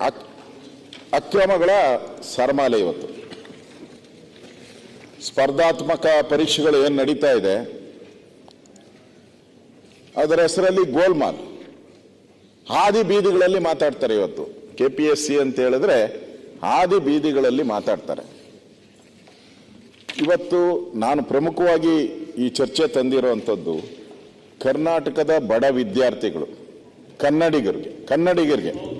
ಅಕ್- ಅಕ್ರಮಗಳ ಸರಮಾಲೆ ಇವತ್ತು. ಸ್ಪರ್ಧಾತ್ಮಕ ಪರೀಕ್ಷೆಗಳು ಏನು ನಡೀತಾ ಇದೆ, ಅದರ ಹೆಸರಲ್ಲಿ ಗೋಲ್ಮಾಲ್ ಹಾದಿ ಬೀದಿಗಳಲ್ಲಿ ಮಾತಾಡ್ತಾರೆ ಇವತ್ತು. ಕೆ ಪಿ ಎಸ್ ಸಿ ಅಂತ ಹೇಳಿದ್ರೆ ಹಾದಿ ಬೀದಿಗಳಲ್ಲಿ ಮಾತಾಡ್ತಾರೆ. ಇವತ್ತು ನಾನು ಪ್ರಮುಖವಾಗಿ ಈ ಚರ್ಚೆ ತಂದಿರುವಂಥದ್ದು ಕರ್ನಾಟಕದ ಬಡ ವಿದ್ಯಾರ್ಥಿಗಳು, ಕನ್ನಡಿಗರಿಗೆ ಕನ್ನಡಿಗರಿಗೆ.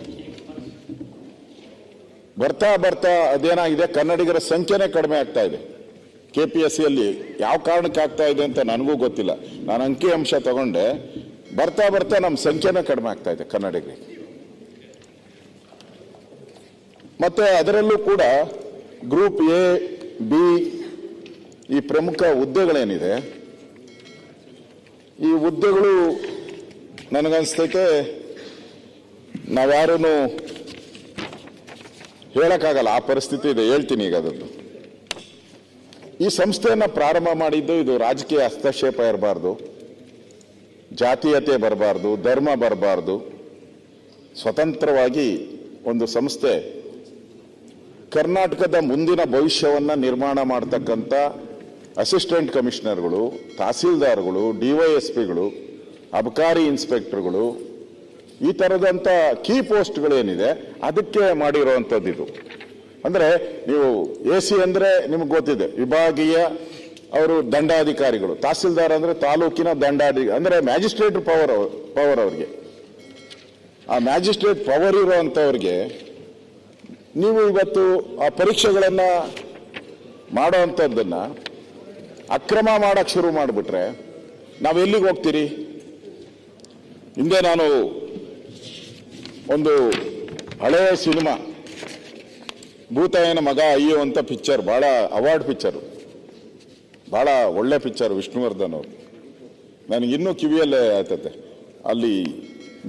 ಬರ್ತಾ ಬರ್ತಾ ಅದೇನಾಗಿದೆ? ಕನ್ನಡಿಗರ ಸಂಖ್ಯೆನೇ ಕಡಿಮೆ ಆಗ್ತಾ ಇದೆ. ಕೆ ಪಿ ಎಸ್ ಸಿಯಲ್ಲಿ ಯಾವ ಕಾರಣಕ್ಕೆ ಆಗ್ತಾ ಇದೆ ಅಂತ ನನಗೂ ಗೊತ್ತಿಲ್ಲ. ನಾನು ಅಂಕಿ ಅಂಶ ತಗೊಂಡೆ. ಬರ್ತಾ ಬರ್ತಾ ನಮ್ಮ ಸಂಖ್ಯೆನೇ ಕಡಿಮೆ ಆಗ್ತಾ ಇದೆ ಕನ್ನಡಿಗರಿಗೆ. ಮತ್ತೆ ಅದರಲ್ಲೂ ಕೂಡ ಗ್ರೂಪ್ ಎ, ಬಿ ಈ ಪ್ರಮುಖ ಹುದ್ದೆಗಳೇನಿದೆ. ಈ ಹುದ್ದೆಗಳು ನನಗನ್ಸ್ತೈತೆ. ನಾವ್ಯಾರೂ ಹೇಳಕ್ಕಾಗಲ್ಲ, ಆ ಪರಿಸ್ಥಿತಿ ಇದೆ, ಹೇಳ್ತೀನಿ ಈಗ ಅದನ್ನು. ಈ ಸಂಸ್ಥೆಯನ್ನು ಪ್ರಾರಂಭ ಮಾಡಿದ್ದು ಇದು ರಾಜಕೀಯ ಹಸ್ತಕ್ಷೇಪ ಇರಬಾರ್ದು, ಜಾತೀಯತೆ ಬರಬಾರ್ದು, ಧರ್ಮ ಬರಬಾರ್ದು. ಸ್ವತಂತ್ರವಾಗಿ ಒಂದು ಸಂಸ್ಥೆ ಕರ್ನಾಟಕದ ಮುಂದಿನ ಭವಿಷ್ಯವನ್ನು ನಿರ್ಮಾಣ ಮಾಡ್ತಕ್ಕಂಥ ಅಸಿಸ್ಟೆಂಟ್ ಕಮಿಷನರ್ಗಳು ತಹಸೀಲ್ದಾರ್ಗಳು ಡಿವೈಎಸ್ಪಿಗಳು ಅಬಕಾರಿ ಇನ್ಸ್ಪೆಕ್ಟರ್ಗಳು ಈ ಥರದಂಥ ಕೀ ಪೋಸ್ಟ್ಗಳೇನಿದೆ ಅದಕ್ಕೆ ಮಾಡಿರುವಂಥದ್ದು ಇದು. ಅಂದರೆ ನೀವು ಎ ಸಿ ಅಂದರೆ ನಿಮ್ಗೆ ಗೊತ್ತಿದೆ, ವಿಭಾಗೀಯ ಅವರು ದಂಡಾಧಿಕಾರಿಗಳು. ತಹಸೀಲ್ದಾರ್ ಅಂದರೆ ತಾಲೂಕಿನ ದಂಡಾಧಿ, ಅಂದರೆ ಮ್ಯಾಜಿಸ್ಟ್ರೇಟ್ ಪವರ್ ಪವರ್ ಅವ್ರಿಗೆ. ಆ ಮ್ಯಾಜಿಸ್ಟ್ರೇಟ್ ಪವರ್ ಇರೋವಂಥವ್ರಿಗೆ ನೀವು ಇವತ್ತು ಆ ಪರೀಕ್ಷೆಗಳನ್ನು ಮಾಡೋವಂಥದ್ದನ್ನ ಅಕ್ರಮ ಮಾಡೋಕ್ಕೆ ಶುರು ಮಾಡಿಬಿಟ್ರೆ ನಾವು ಎಲ್ಲಿಗೆ ಹೋಗ್ತೀರಿ? ಹಿಂದೆ ನಾನು ಒಂದು ಹಳೆಯ ಸಿನಿಮಾ. ಭೂತಾಯನ ಮಗ ಅಯ್ಯೋ ಅಂತ ಪಿಕ್ಚರ್ ಬಹಳ ಅವಾರ್ಡ್ ಪಿಕ್ಚರು. ಬಹಳ ಒಳ್ಳೆ ಪಿಕ್ಚರ್ ವಿಷ್ಣುವರ್ಧನ್ ಅವರು. ನನಗೆ ಇನ್ನೂ ಕಿವಿಯಲ್ಲೇ ಆಯ್ತತೆ. ಅಲ್ಲಿ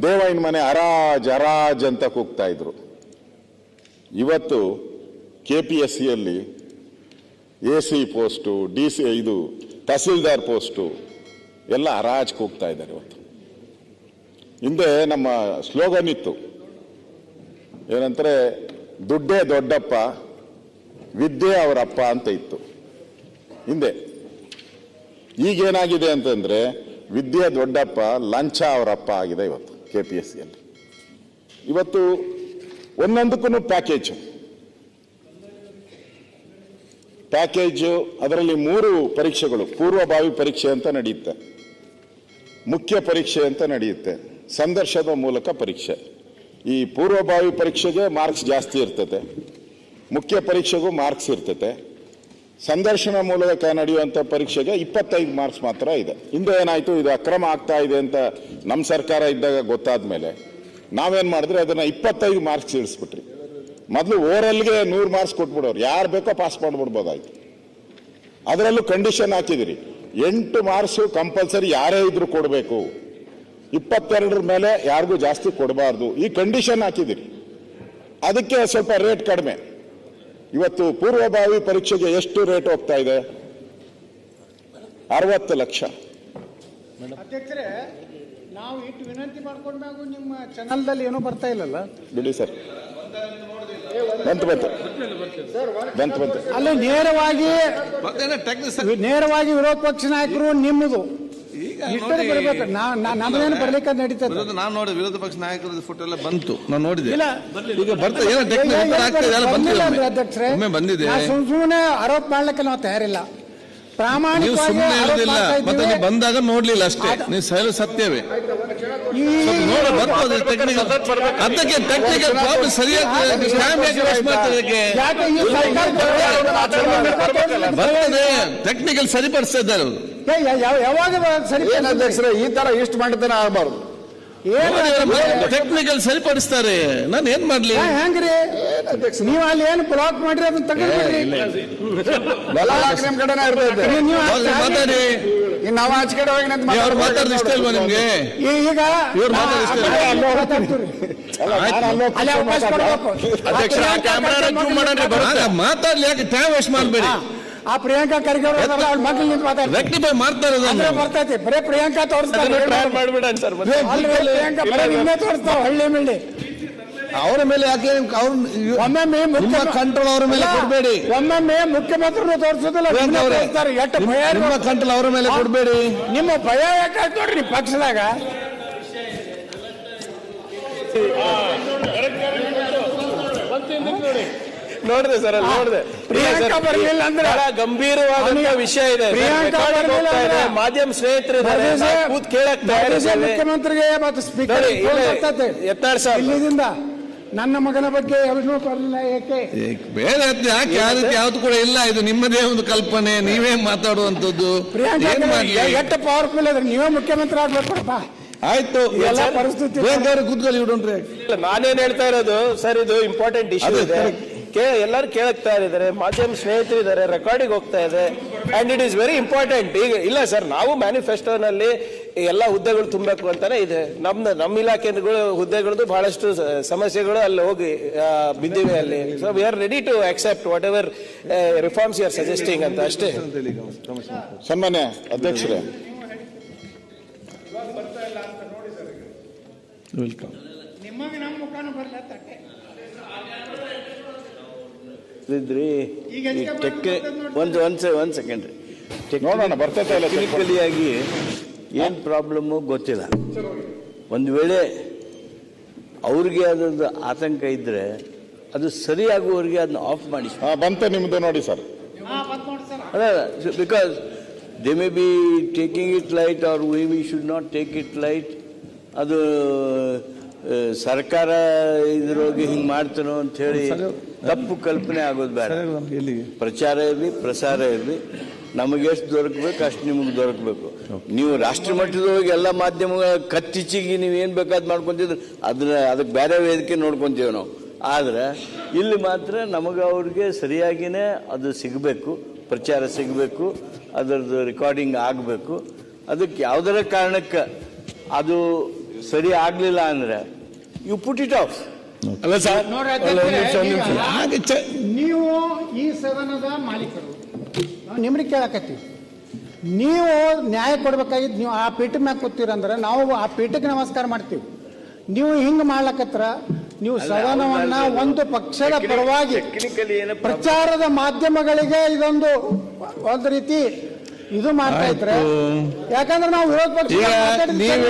ದೇವಯ್ಯನ ಮನೆ ಅರಾಜ್ ಅರಾಜ್ ಅಂತ ಕೂಗ್ತಾ ಇದ್ರು. ಇವತ್ತು ಕೆ ಪಿ ಎಸ್ ಸಿಯಲ್ಲಿ A C post D C ಇದು ತಹಸೀಲ್ದಾರ್ ಪೋಸ್ಟು, ಎಲ್ಲ ಹರಾಜ್ ಕೂಗ್ತಾ ಇದ್ದಾರೆ ಇವತ್ತು. ಹಿಂದೆ ನಮ್ಮ ಸ್ಲೋಗನ್ ಇತ್ತು. ಏನಂತಾರೆ ದುಡ್ಡೇ ದೊಡ್ಡಪ್ಪ, ವಿದ್ಯೆ ಅವರಪ್ಪ ಅಂತ ಇತ್ತು. ಹಿಂದೆ. ಈಗೇನಾಗಿದೆ ಅಂತಂದ್ರೆ, ವಿದ್ಯೆ ದೊಡ್ಡಪ್ಪ, ಲಂಚ ಅವರಪ್ಪ ಆಗಿದೆ ಇವತ್ತು ಕೆ ಪಿ ಎಸ್ ಸಿಯಲ್ಲಿ ಇವತ್ತು ಒಂದೊಂದಕ್ಕೂ ಪ್ಯಾಕೇಜ್ ಪ್ಯಾಕೇಜು ಅದರಲ್ಲಿ ಮೂರು ಪರೀಕ್ಷೆಗಳು, ಪೂರ್ವಭಾವಿ ಪರೀಕ್ಷೆ ಅಂತ ನಡೆಯುತ್ತೆ. ಮುಖ್ಯ ಪರೀಕ್ಷೆ ಅಂತ ನಡೆಯುತ್ತೆ. ಸಂದರ್ಶನದ ಮೂಲಕ ಪರೀಕ್ಷೆ. ಈ ಪೂರ್ವಭಾವಿ ಪರೀಕ್ಷೆಗೆ ಮಾರ್ಕ್ಸ್ ಜಾಸ್ತಿ ಇರ್ತದೆ ಮುಖ್ಯ ಪರೀಕ್ಷೆಗೂ ಮಾರ್ಕ್ಸ್ ಇರ್ತದೆ ಸಂದರ್ಶನ ಮೂಲಕ ನಡೆಯುವಂಥ ಪರೀಕ್ಷೆಗೆ ಇಪ್ಪತ್ತೈದು ಮಾರ್ಕ್ಸ್ ಮಾತ್ರ ಇದೆ. ಹಿಂದೆ ಏನಾಯಿತು, ಇದು ಅಕ್ರಮ ಆಗ್ತಾ ಇದೆ ಅಂತ ನಮ್ಮ ಸರ್ಕಾರ ಇದ್ದಾಗ ಗೊತ್ತಾದ ಮೇಲೆ ನಾವೇನು ಮಾಡಿದ್ರೆ ಅದನ್ನು ಇಪ್ಪತ್ತೈದು ಮಾರ್ಕ್ಸ್ ಇಳಿಸ್ಬಿಟ್ರಿ. ಮೊದಲು ಓರಲ್ಗೆ ನೂರು ಮಾರ್ಕ್ಸ್ ಕೊಟ್ಬಿಡೋರು. ಯಾರು ಬೇಕೋ ಪಾಸ್ ಮಾಡಿಬಿಡ್ಬೋದಾಯ್ತು. ಅದರಲ್ಲೂ ಕಂಡೀಷನ್ ಹಾಕಿದಿರಿ. ಎಂಟು ಮಾರ್ಕ್ಸು ಕಂಪಲ್ಸರಿ ಯಾರೇ ಇದ್ರೂ ಕೊಡಬೇಕು. ಇಪ್ಪತ್ತೆರಡರ ಮೇಲೆ ಯಾರಿಗೂ ಜಾಸ್ತಿ ಕೊಡಬಾರ್ದು. ಈ ಕಂಡೀಷನ್ ಹಾಕಿದಿರಿ ಅದಕ್ಕೆ ಸ್ವಲ್ಪ ರೇಟ್ ಕಡಿಮೆ. ಇವತ್ತು ಪೂರ್ವಭಾವಿ ಪರೀಕ್ಷೆಗೆ ಎಷ್ಟು ರೇಟ್ ಹೋಗ್ತಾ ಇದೆ? ಅರವತ್ತು ಲಕ್ಷ. ಅಧ್ಯಕ್ಷರೇ ನಾವು ಇಟ್ಟು ವಿನಂತಿ ಮಾಡ್ಕೊಂಡಾಗ ನಿಮ್ಮ ಚಾನಲ್ದಲ್ಲಿ ಏನೂ ಬರ್ತಾ ಇಲ್ಲಲ್ಲ? ಬಿಡಿ ಸರ್. ಬಂತು ಬಂತು. ಬಂತು ಬಂತು. ಅಲ್ಲಿ ನೇರವಾಗಿ ನೇರವಾಗಿ ವಿರೋಧ ಪಕ್ಷ ನಾಯಕರು ನಿಮ್ಮದು. ಇಷ್ಟೇ ನೋಡಿ, ಬರ್ಬೇಕು ನಾ- ನಾ- ನಮ್ದೇನು ಬರ್ಲಿಕ್ಕೆ ನಡೀತದೆ ವಿರೋಧ ನಾನು ನೋಡಿ ವಿರೋಧ ಪಕ್ಷ ನಾಯಕರ ಫೋಟೋ ಎಲ್ಲ ಬಂತು ನಾನು ನೋಡಿದೆ ಇಲ್ಲ. ಈಗ ಬರ್ತಾ ಏನೋ ಟೆಕ್ನಿಕ್ ಆಗ್ತದೆ ಎಲ್ಲ ಬಂದಿಲ್ಲ ಅಂದ್ರೆ ಬಂದಿದೆ ಅಧ್ಯಕ್ಷರೇ ಬಂದಿದೆ ಸುಮ್ಮನೆ ಆರೋಪ ಮಾಡ್ಲಿಕ್ಕೆ ನಾವು ತಯಾರಿಲ್ಲ ಪ್ರಾಮಾಣಿಕ ಸುಮ್ಮನೆ ಇರೋದಿಲ್ಲ ಮತ್ತೆ. ನೀವು ಬಂದಾಗ ನೋಡ್ಲಿಲ್ಲ ಅಷ್ಟೇ ನೀವು ಸಹಲ ಸತ್ಯವೇ ಈ ನೋಡ ಬರ್ತದೆ ಟೆಕ್ನಿಕಲ್ ಅದಕ್ಕೆ ಟೆಕ್ನಿಕಲ್ ಪ್ರಾಬ್ಲಮ್ ಸರಿಯಾಗಿ ಬರ್ತದೆ ಟೆಕ್ನಿಕಲ್ ಸರಿಪಡಿಸ್ತಾ ಇದ್ದಾರೆ ಅವರು ಯಾವಾಗ ಸರಿ ಏನ್ ಅಧ್ಯಕ್ಷರೇ ಈ ತರ ಇಷ್ಟು ಮಾಡಿದ್ದಾನೆ ಆಗಬಾರ್ದು. ಏನು ಟೆಕ್ನಿಕಲ್ ಸರಿಪಡಿಸ್ತಾರೆ. ನಾನು ಏನ್ ಮಾಡ್ಲಿ? ಹೆಂಗ್ರಿ? ನೀವು ಅಲ್ಲಿ ಏನು ಬ್ಲಾಕ್ ಮಾಡ್ರಿ ಅದನ್ನ ತಗೊಂಡ್ಬಿಡ್ರಿ ನಿಮ್ ಕಡೆನೇ ಇರ್ತೈತೆ. ಮಾತಾಡಿ. ಇನ್ ನಾವು ಆಚೆ ಕಡೆ ಹೋಗಿ ಅವ್ರು ಮಾತಾಡಿದ ಇಷ್ಟ ಇಲ್ವಾ ನಿಮ್ಗೆ? ಈಗ ಇವ್ರು ಮಾತಾಡಿ ಇಷ್ಟ ಇಲ್ಲ. ಆ, ಅಲ್ಲೇ ಮಾತಾಡ್ತೀರಿ. ಅಲ್ಲಿ ಅವಕಾಶ ಕೊಡ್ಬೇಕು. ಅಧ್ಯಕ್ಷರೇ, ಆ ಆ ಕ್ಯಾಮ್ರಾ ಪ್ರಿಯಾಂಕಾ zoom ಮಾಡೋಣ ಮಾತಾಡ್ಲಿ ಯಾಕೆ ಟೈಮ್ ವೇಸ್ಟ್ ಮಾಡಬೇಡಿ. ಆ ಪ್ರಿಯಾಂಕಾ ಖರ್ಗೆ ಅವ್ರು ಮಗ್ಳು ನಿಂತು ಮಾತಾಡ್ತಾರೆ. ಮಾಡ್ತಾರೆ ಬರ್ತೈತಿ ಬರೇ ಪ್ರಿಯಾಂಕಾ ತೋರಿಸ್ತಾರೆ ಪ್ರಿಯಾಂಕಾ ಬರೇ ನಿನ್ನೆ ತೋರಿಸ್ತಾವ ಹಳ್ಳಿ ಮಿಳ್ಳಿ ಅವರ ಮೇಲೆ ಯಾಕೆ ಅವ್ರ ಒಮ್ಮೊಮ್ಮೆ ನಿಮ್ಮ ಮುಖ್ಯ- ಕಂಟ್ರೋಲ್ ಅವರ ಮೇಲೆ ಕೊಡಬೇಡಿ. ಒಮ್ಮೊಮ್ಮೆ ಮುಖ್ಯಮಂತ್ರಿಗಳು ತೋರಿಸೋದಿಲ್ಲ. ಎಷ್ಟು ನಿಮ್ಮ- ಭಯ ನಿಮ್ಮ. ಕಂಟ್ರೋಲ್ ಅವರ ಮೇಲೆ ಕೊಡಬೇಡಿ. ನಿಮ್ಮ ಭಯ ಯಾಕೆ ನೋಡ್ರಿ ಪಕ್ಷದಾಗ. ನೋಡ್ದೆ ಸರ್ ಅಲ್ಲಿ ನೋಡ್ದೆ. ಪ್ರಿಯಾಂಕಾ ಬರ್ಲಿಲ್ಲ ಅಂದ್ರೆ ಬಹಳ ಗಂಭೀರವಾದಂತ ವಿಷಯ ಇದೆ. ಪ್ರಿಯಾಂಕಾ ಬರಲಿಲ್ಲ ಇದೆ. ಅಂದ್ರೆ ಮಾಧ್ಯಮ ನಾವು ಕೂತ್ ಕೇಳಕ್ ಮುಖ್ಯಮಂತ್ರಿಗೆ ಮತ್ತು ಸ್ಪೀಕರ್ ನೋಡಿ, ಸರ್. ಇಲ್ಲಿಂದ. ಇಲ್ಲಿದಿಂದ ನನ್ನ ಮಗನ ಬಗ್ಗೆ ಎಲ್ಲರೂ ಬರಲಿಲ್ಲ ಏಕೆ? ಬೇರೆ ಅದ್ ಯಾಕೆ? ಆ ರೀತಿ ಯಾವ್ದು ಕೂಡ ಇಲ್ಲ. ಇದು ನಿಮ್ಮದೇ ಒಂದು ಕಲ್ಪನೆ. ನೀವೇ ಮಾತಾಡುವಂತದ್ದು ಎಷ್ಟು ಪವರ್ಫುಲ್ ಅದ್ರ ನೀವೇ ಮುಖ್ಯಮಂತ್ರಿ ಆಗ್ಬೇಕಪ್ಪ ಆಯ್ತು. ಎಲ್ಲ ಪರಿಸ್ಥಿತಿ ಕೂತ್ಕೊಳ್ಳಿ ನಾನೇನ್ ಹೇಳ್ತಾ ಇರೋದು? ಸರ್ ಇದು ಇಂಪಾರ್ಟೆಂಟ್ ಇಶ್ಯೂ ಇದೆ. ಕೇ ಎಲ್ಲರೂ ಕೇಳಕ್ತಾ ಇದ್ದಾರೆ ಮಾಧ್ಯಮ ಸ್ನೇಹಿತರಿದ್ದಾರೆ ರೆಕಾರ್ಡಿಂಗ್ ಹೋಗ್ತಾ ಇದೆ. And it is very important ಈಗ ಇಲ್ಲ ಸರ್ ನಾವು ಮ್ಯಾನಿಫೆಸ್ಟೋನಲ್ಲಿ ಎಲ್ಲ ಹುದ್ದೆಗಳು ತುಂಬಬೇಕು ಅಂತಾನೆ ಇದೆ. ನಮ್ಮ ನಮ್ಮ ಇಲಾಖೆಗಳು ಹುದ್ದೆಗಳದ್ದು ಬಹಳಷ್ಟು ಸಮಸ್ಯೆಗಳು ಅಲ್ಲಿ ಹೋಗಿ ಬಿದ್ದಿವೆ ಅಲ್ಲಿ. So we are ready to accept whatever reforms you are suggesting ಅಂತ ಅಷ್ಟೇ. ಸನ್ಮಾನ್ಯ ಅಧ್ಯಕ್ಷರೇ. ವೆಲ್ಕಮ್ ನಿಮಗೆ ನಮ್ಮ ಮುಖಾನು ಬರಲ್ಲ ತಟ್ಟೆ ಇದ್ರಿ ಟೆಕ್ನಿ ಒಂದು ಒಂದು ಒಂದು ಸೆಕೆಂಡ್ ರೀ. ನೋಡೋಣ ಬರ್ತೈತೆ ಇಲ್ಲ ಚೆಕ್ ಟೆಕ್ನಿಕಲಿ ಆಗಿ ಏನು ಪ್ರಾಬ್ಲಮ್ಮು ಗೊತ್ತಿಲ್ಲ. ಒಂದು ವೇಳೆ ಅವ್ರಿಗೆ ಅದೊಂದು ಆತಂಕ ಇದ್ದರೆ ಅದು ಸರಿಯಾಗುವವರಿಗೆ ಅದನ್ನ ಆಫ್ ಮಾಡಿ. ಹಾಂ ಬಂತೆ ನಿಮ್ಮದು ನೋಡಿ ಸರ್. ಅಲ್ಲ because they may be taking it light are we we should not take it light ಅದು ಸರ್ಕಾರ ಇದ್ರೋಗಿ ಹಿಂಗೆ ಮಾಡ್ತಾನೋ ಅಂತ ಹೇಳಿ ತಪ್ಪು ಕಲ್ಪನೆ ಆಗೋದು ಬೇಡ. ಇಲ್ಲಿ ಪ್ರಚಾರ ಇರಲಿ ಪ್ರಸಾರ ಇರಲಿ ನಮಗೆ ಎಷ್ಟು ದೊರಕಬೇಕು ಅಷ್ಟು ನಿಮಗೆ ದೊರಕಬೇಕು. ನೀವು ರಾಷ್ಟ್ರ ಮಟ್ಟದೊಳಗೆ ಎಲ್ಲ ಮಾಧ್ಯಮಗಳ ಕತ್ತಿಚ್ಚಿಗೆ ನೀವು ಏನು ಬೇಕಾದ್ ಮಾಡ್ಕೊತಿದ್ರು ಅದನ್ನ ಅದಕ್ಕೆ ಬೇರೆ ವೇದಿಕೆ ನೋಡ್ಕೊತೀವಿ ನಾವು. ಆದರೆ ಇಲ್ಲಿ ಮಾತ್ರ ನಮಗೆ ಅವ್ರಿಗೆ ಸರಿಯಾಗಿನೇ ಅದು ಸಿಗಬೇಕು ಪ್ರಚಾರ ಸಿಗಬೇಕು ಅದರದ್ದು ರೆಕಾರ್ಡಿಂಗ್ ಆಗಬೇಕು. ಅದಕ್ಕೆ ಯಾವುದರ ಕಾರಣಕ್ಕೆ ಅದು ಸರಿ ಆಗಲಿಲ್ಲ ಅಂದರೆ ಯು ಪುಟ್ ಇಟ್ ಆಫ್ ಅಲ್ಲ ಸರ್ ಹಾಗೆ ನೀವು ಈ ಸದನದ ಮಾಲೀಕರು. ನಾವು ನಿಮ್ಗೆ ಕೇಳಕತ್ತೀವಿ. ನೀವು ನ್ಯಾಯ ಕೊಡ್ಬೇಕಾಗಿದ್ದು ನೀವು ಆ ಪೀಠ ಮ್ಯಾಗ ಕೂತೀರಂದ್ರೆ ನಾವು ಆ ಪೀಠಕ್ಕೆ ನಮಸ್ಕಾರ ಮಾಡ್ತೀವಿ. ನೀವು ಹಿಂಗ್ ಮಾಡ್ಲಕತ್ರ ನೀವು ಸದನವನ್ನ ಒಂದು ಪಕ್ಷದ ಪರವಾಗಿ ಟೆಕ್ನಿಕಲಿ ಏನೋ ಪ್ರಚಾರದ ಮಾಧ್ಯಮಗಳಿಗೆ ಇದೊಂದು ಒಂದು ರೀತಿ ಇದು ಮಾಡ್ತಾ ಇದ್ರೆ ಯಾಕಂದ್ರೆ ನಾವು ವಿರೋಧ ಪಕ್ಷ ನೀವೇ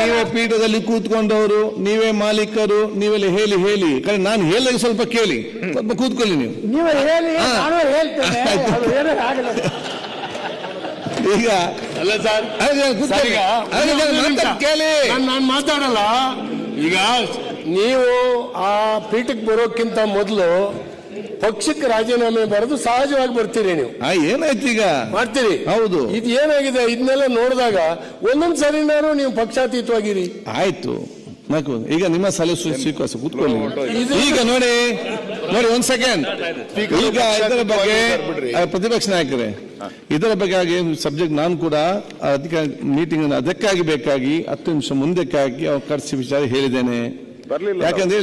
ನೀವೇ ಪೀಠದಲ್ಲಿ ಕೂತ್ಕೊಂಡವರು ನೀವೇ ಮಾಲೀಕರು ನೀವೆಲ್ಲ ಹೇಳಿ ಹೇಳಿ. ಕರೆ ನಾನು ಹೇಳಿದಾಗ ಸ್ವಲ್ಪ ಕೇಳಿ. ಸ್ವಲ್ಪ ಕೂತ್ಕೊಳ್ಳಿ ನೀವು. ನೀವೇ ಹೇಳಿ ನಾನು ಹೇಳ್ತೇನೆ. ಈಗ ಅಲ್ಲ ಸರ್. ಕೇಳಿ. ನಾನು ಮಾತಾಡಲ್ಲ. ಈಗ ನೀವು ಆ ಪೀಠಕ್ಕೆ ಬರೋಕ್ಕಿಂತ ಮೊದಲು ಪಕ್ಷಕ್ಕೆ ರಾಜೀನಾಮೆ ಬರೆದು ಸಹಜವಾಗಿ ಬರ್ತೀರಿ ನೀವು. ಏನಾಯ್ತು ಈಗ? ಮಾಡ್ತೀರಿ. ಹೌದು. ಇದು ಏನಾಗಿದೆ? ಇದನ್ನೆಲ್ಲ ನೋಡಿದಾಗ ಒಂದೊಂದ್ ಸರಿನಾರು ನೀವು ಪಕ್ಷಾತೀತವಾಗಿರಿ. ಆಯ್ತು. ಈಗ ನಿಮ್ಮ ಸಲಹೆ ಸ್ವೀ- ಸ್ವೀಕರಿಸಿ ಕೂತ್ಕೊಳ್ಳಿ. ಈಗ ನೋಡಿ ನೋಡಿ ಒಂದ್ ಸೆಕೆಂಡ್ ಈಗ ಇದರ ಬಗ್ಗೆ ಪ್ರತಿಪಕ್ಷ ನಾಯಕರೇ ಇದರ ಬಗ್ಗೆ ಆಗಿ ಸಬ್ಜೆಕ್ಟ್ ನಾನು ಕೂಡ ಅಧಿಕ ಮೀಟಿಂಗ್ ಅದಕ್ಕಾಗಿ ಬೇಕಾಗಿ ಹತ್ತು ನಿಮಿಷ ಮುಂದಕ್ಕಾಗಿ ಅವ್ರು ಕರೆಸಿ ವಿಚಾರ ಹೇಳಿದ್ದೇನೆ. ಯಾಕಂದ್ರೆ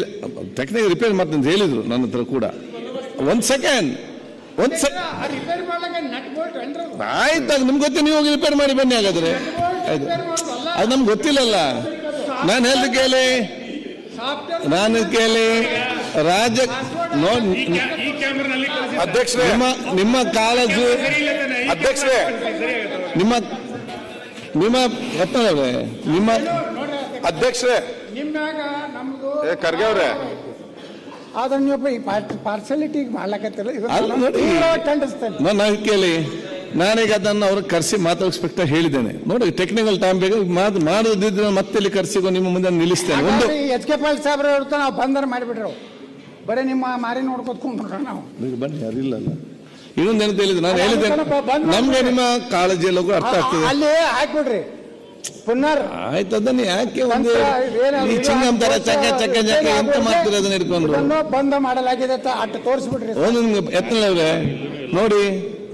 ಟೆಕ್ನಿಕ್ ರಿಪೇರ್ ಮಾಡ್ತಂತ ಹೇಳಿದ್ರು ನನ್ನ ಹತ್ರ ಕೂಡ. ಒಂದ್ ಸೆಕೆಂಡ್ ಒಂದು ಸೆಕೆಂಡ್ ಆಯ್ತು ನಿಮ್ಗೆ ಗೊತ್ತಿ ನೀವು ಹೋಗಿ ರಿಪೇರ್ ಮಾಡಿ ಬನ್ನಿ ಹಾಗಾದ್ರೆ. ಆಯ್ತು. ಅದು ನಮ್ಗೆ ಗೊತ್ತಿಲ್ಲಲ್ಲ. ನಾನು ಹೇಳ್ದು ಕೇಳಿ. ನಾನು ಕೇಳಿ. ರಾಜ ನೋಡ್ ಅಧ್ಯಕ್ಷರೇ ನಿಮ್ಮ ನಿಮ್ಮ ಕಾಳಜಿ ಅಧ್ಯಕ್ಷರೇ ನಿಮ್ಮ ನಿಮ್ಮ ರತ್ನವ್ರೆ ನಿಮ್ಮ ಅಧ್ಯಕ್ಷರೇ. ನಿಮ್ಮ್ಯಾಗ ನಮ್ದು ಏ ಖರ್ಗೆ ಅವ್ರೆ. ಆದ್ರೆ ನೀವು ಈ ಪಾರ್ಸಲಿಟಿ ಮಾಡ್ಲಕತ್ತಿಲ್ಲ ಅಲ್ಲ ನೋಡಿ. ಇದು ಖಂಡಿಸ್ತೇನೆ ನಾನು ನಾನು ಕೇಳಿ ನಾನೀಗ ಅದನ್ನು ಅವ್ರಿಗೆ ಕರೆಸಿ ಮಾತಾಡಿಸ್ಬೇಕು ಹೇಳಿದ್ದೇನೆ. ನೋಡಿ ಟೆಕ್ನಿಕಲ್ ಟೈಮ್ ಬೇಗ ಮಾತು ಮಾಡದಿದ್ರೆ ಮತ್ತೆ ಇಲ್ಲಿ ಕರೆಸಿಗೋ ನಿಮ್ಮ ಮುಂದೆ ನಿಲ್ಲಿಸ್ತೇನೆ. ಒಂದು ಎಚ್ ಕೆ ಪಾಲ್ ಸಾಹೇಬ್ರ ಇರ್ತ ನಾವು ಬಂದರ ಮಾಡಿಬಿಟ್ರು. ಬರೀ ನಿಮ್ಮ ಮಾರಿ ನೋಡ್ಕೊತ್ಕೊಂಡ್ಬಿಟ್ರ ನಾವು. ಈಗ ಬನ್ನಿ ಇಲ್ಲ ಇನ್ನೊಂದು ಏನಂತ ಹೇಳಿದ್ರೆ ನಾನು ಹೇಳಿದ್ದೇನೆ. ನಮ್ಗೆ ನಿಮ್ಮ ಕಾಳಜಿ ಎಲ್ಲವೂ ಅರ್ಥ ಆಗ್ತದೆ. ಅಲ್ಲಿ ಹಾಕ್ಬಿಡ್ರಿ. ಪುನರ್ ಆಯ್ತು ಅದನ್ನ ಯಾಕೆ ಒಂದು ಈ ಚಿಂಗಂ ತರ ಚಕ ಚಕ ಚಕ ಎಂತ ಮಾಡ್ತೀರ ಅದನ್ನ ಇಟ್ಕೊಂಡು ಬಂದ ಮಾಡಲಾಗಿದೆ ಅಟ್ ಒಂದು ನಿಮ್ಗೆ ನೋಡಿ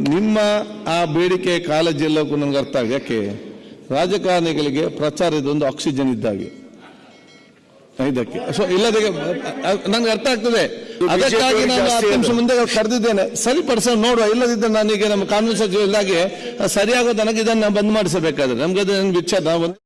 ನಿಮ್ಮ ಆ ಬೇಡಿಕೆ ಕಾಳಜಿ ಎಲ್ಲಕ್ಕೂ ನಮ್ಗೆ ಅರ್ಥ ಆಗ ಯಾಕೆ? ರಾಜಕಾರಣಿಗಳಿಗೆ ಪ್ರಚಾರ ಇದೊಂದು ಆಕ್ಸಿಜನ್ ಇದ್ದಾಗೆ. ಇದಕ್ಕೆ ಸೊ ಇಲ್ಲದಿಗೆ ನನಗೆ ಅರ್ಥ ಆಗ್ತದೆ. ಅದಕ್ಕಾಗಿ ನಾನು ಹತ್ತು ನಿಮಿಷ ಮುಂದೆ ಕರೆದಿದ್ದೇನೆ. ಸರಿಪಡಿಸ ನೋಡುವ. ಇಲ್ಲದಿದ್ದರೆ ನಾನೀಗ ನಮ್ಮ ಕಾನೂನು ಸಚಿವ ಇದ್ದಾಗೆ ಸರಿಯಾಗೋ ನನಗೆ ಇದನ್ನು ಬಂದ್ ಮಾಡಿಸಬೇಕಾದ್ರೆ. ನಮ್ಗೆ ಅದು ವಿಚಾರ ನಾವು